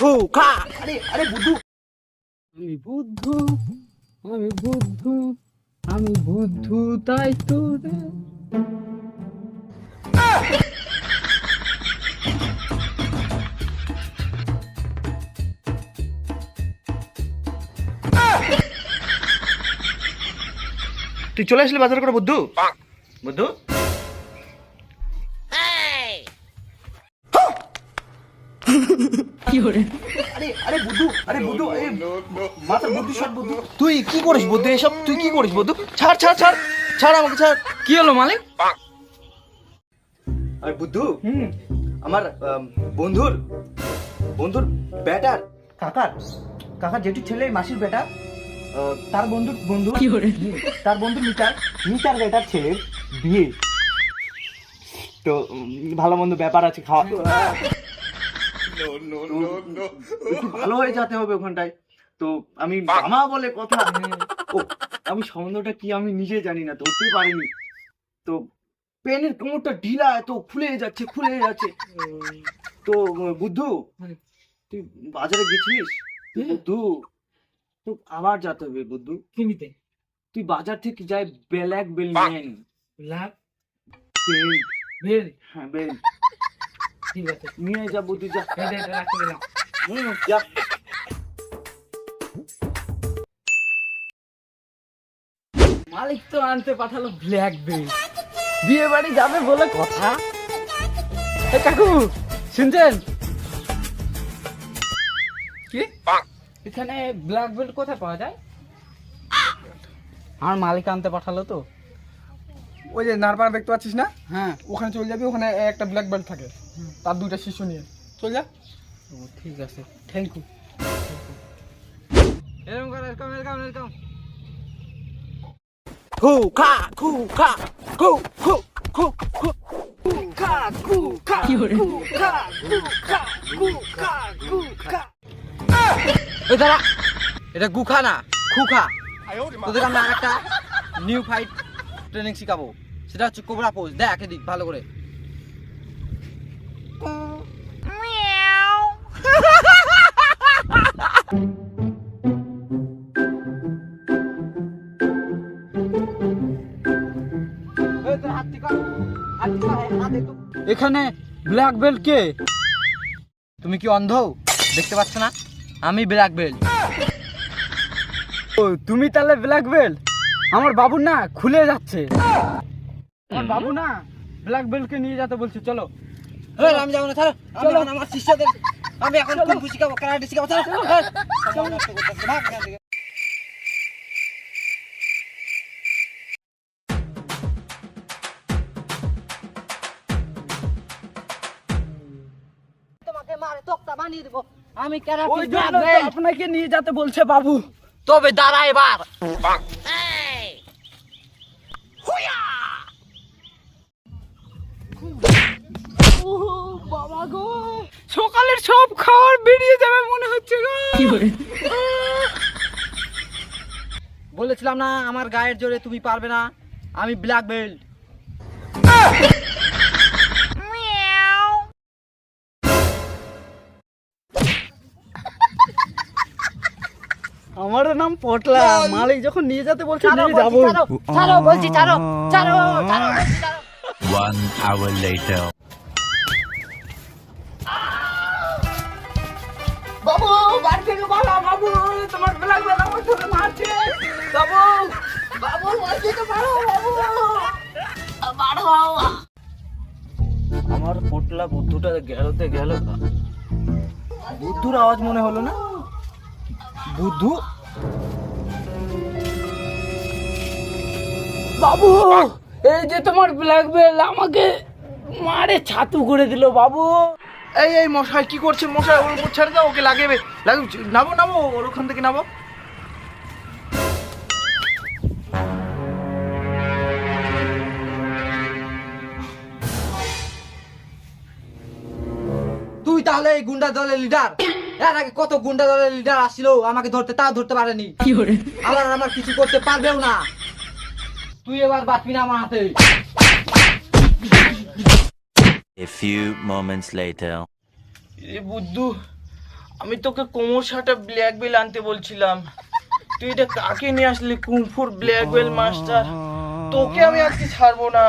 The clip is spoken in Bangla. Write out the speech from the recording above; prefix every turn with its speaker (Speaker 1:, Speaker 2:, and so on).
Speaker 1: হু খা। আরে আরে বুদ্ধু।
Speaker 2: আমি বুদ্ধ আমি বুদ্ধ আমি বুদ্ধ তাই তো রে।
Speaker 1: তুই চলে আসলি বাজার করে বুদ্ধু? বুদ্ধু? তুই কি করিস বুদ্ধু এসব? তুই কি করিস বুদ্ধু? ছাড় ছাড় ছাড় ছাড় আমাকে ছাড়।
Speaker 2: কি হলো মালিক?
Speaker 1: আরে বুদ্ধু আমার বন্ধুর বন্ধুর বেটার কাকার কাকার যেটি ছেলে মাসির বেটা তার বন্ধুর বন্ধু তার বন্ধু মিটার মিটার বেটার ছেলের বিয়ে। তো ভালো মন্দ ব্যাপার আছে খাওয়া। ভালো হয়ে যেতে হবে ওখানটায়। তো আমি মামা বলে কথা ও আমি সম্বন্ধটা কি আমি নিজে জানি না ধরতে পারিনি। তো পেনের কোমরটা ঢিলা এত খুলে যাচ্ছে খুলে যাচ্ছে। তো বুদ্ধু তুই বাজারে গেছিস
Speaker 2: হুম।
Speaker 1: বুদ্ধু তো আবার যেতে হবে বুদ্ধু।
Speaker 2: কিনিতে
Speaker 1: তুই বাজার থেকে যাই ব্ল্যাক বেল নিয়ে আয়।
Speaker 2: লাভ?
Speaker 1: বেল।
Speaker 2: বের
Speaker 1: হ্যাঁ বেল।
Speaker 2: ঠিক আছে
Speaker 1: নিয়ে যা বুদ্ধু যা।
Speaker 2: এই দে, এটা রাখতে দিলাম।
Speaker 1: হুম, যা।
Speaker 2: মালিক তো আনতে পাঠালো ব্ল্যাক বেল বিয়ে বাড়ি যাবে বলে কথা? কাকু শুনছেন? কি? এখানে ব্ল্যাক বেল্ট কোথায় পাওয়া যায়? আমার মালিক আনতে পাঠালো তো।
Speaker 3: ওই যে নারপাড়া দেখতে পাচ্ছিস না?
Speaker 2: হ্যাঁ।
Speaker 3: ওখানে চলে যাবি ওখানে একটা ব্ল্যাক বেল্ট থাকে। তার দুইটা শিশু নিয়ে। চল যা।
Speaker 2: ও ঠিক আছে। থ্যাংক ইউ এরকম করে ওয়েলকাম ওয়েলকাম
Speaker 1: খু খা খু খা খু খু খু খু খু খা খু খা? খু খা খু খা খু খা
Speaker 2: ওই দাঁড়া। এটা গুখা না খুখা। তোদের আমরা একটা নিউ ফাইট ট্রেনিং শিখাবো। সেটা হচ্ছে কোবরা পোজ দেখ এদিক, ভালো করে। এখানে ব্ল্যাক বেল্ট কে? তুমি কি অন্ধ? দেখতে পাচ্ছ না? আমি ব্ল্যাক বেল্ট ও, তুমি তাহলে ব্ল্যাক বেল্ট আমার বাবুর না খুলে যাচ্ছে। আমার বাবু না ব্ল্যাক বেল্টকে নিয়ে যেতে বলছে চলো। আমি যাব না চলো। চলো আমার শিষ্যদের আমি এখন কুম্ফু শিখাবো কারাটে শিখাবো চলো। চলো তোমাকে মারে তক্তা বানিয়ে দেবো। আমি
Speaker 3: তো আপনাকে নিয়ে যেতে বলছে বাবু।
Speaker 2: তবে দাঁড়া এবার।
Speaker 3: বাবা গো সকালের সব খাবার বেরিয়ে যাবে মনে হচ্ছে গো।
Speaker 2: বলেছিলাম না আমার গায়ের জোরে তুমি পারবে না। আমি ব্ল্যাক বেল্ট
Speaker 3: আমার নাম পটলা। মালিক যখন নিয়ে যেতে বলছে নিয়ে যাব।
Speaker 2: বলছি ছাড়ো। ছাড়ো ছাড়ো।
Speaker 4: One hour later.
Speaker 3: বাবু বাড়ি থেকে বলো বাবু তোমার ব্ল্যাক বেল্ট আমার ধরে মারছে বাবু বাবু বাড়ি থেকে বলো বাবু।
Speaker 1: আমার পোটলা বুদ্ধুটা গেলতে গেল বুদ্ধুর আওয়াজ মনে হলো না? বুদ্ধু?
Speaker 3: বাবু এই যে তোমার ব্ল্যাক বেল্ট আমাকে মারে ছাতু করে দিল বাবু।
Speaker 1: এই এই মশাই কি করছে মশাই? ওর উপর ছেড়ে দাও ওকে লাগবে লাগবে নামো নামো ওর ওখান থেকে নামো
Speaker 2: তুই তাহলে এই গুন্ডা দলের লিডার এর আগে কত গুন্ডা দলের লিডার আসছিল আমাকে ধরতে তাও ধরতে পারেনি। আমার আর আমার কিছু করতে পারবেও না। তুই এবার বাঁচবি না আমার হাতে।
Speaker 4: A few moments later.
Speaker 1: এ বুদ্ধু
Speaker 5: আমি তোকে কোমর সাটা ব্ল্যাক বেল আনতে বলছিলাম। তুই এটা কাকে নিয়ে আসলি? কুমফুর ব্ল্যাক বেল মাস্টার। তোকে আমি আজকে ছাড়বো না।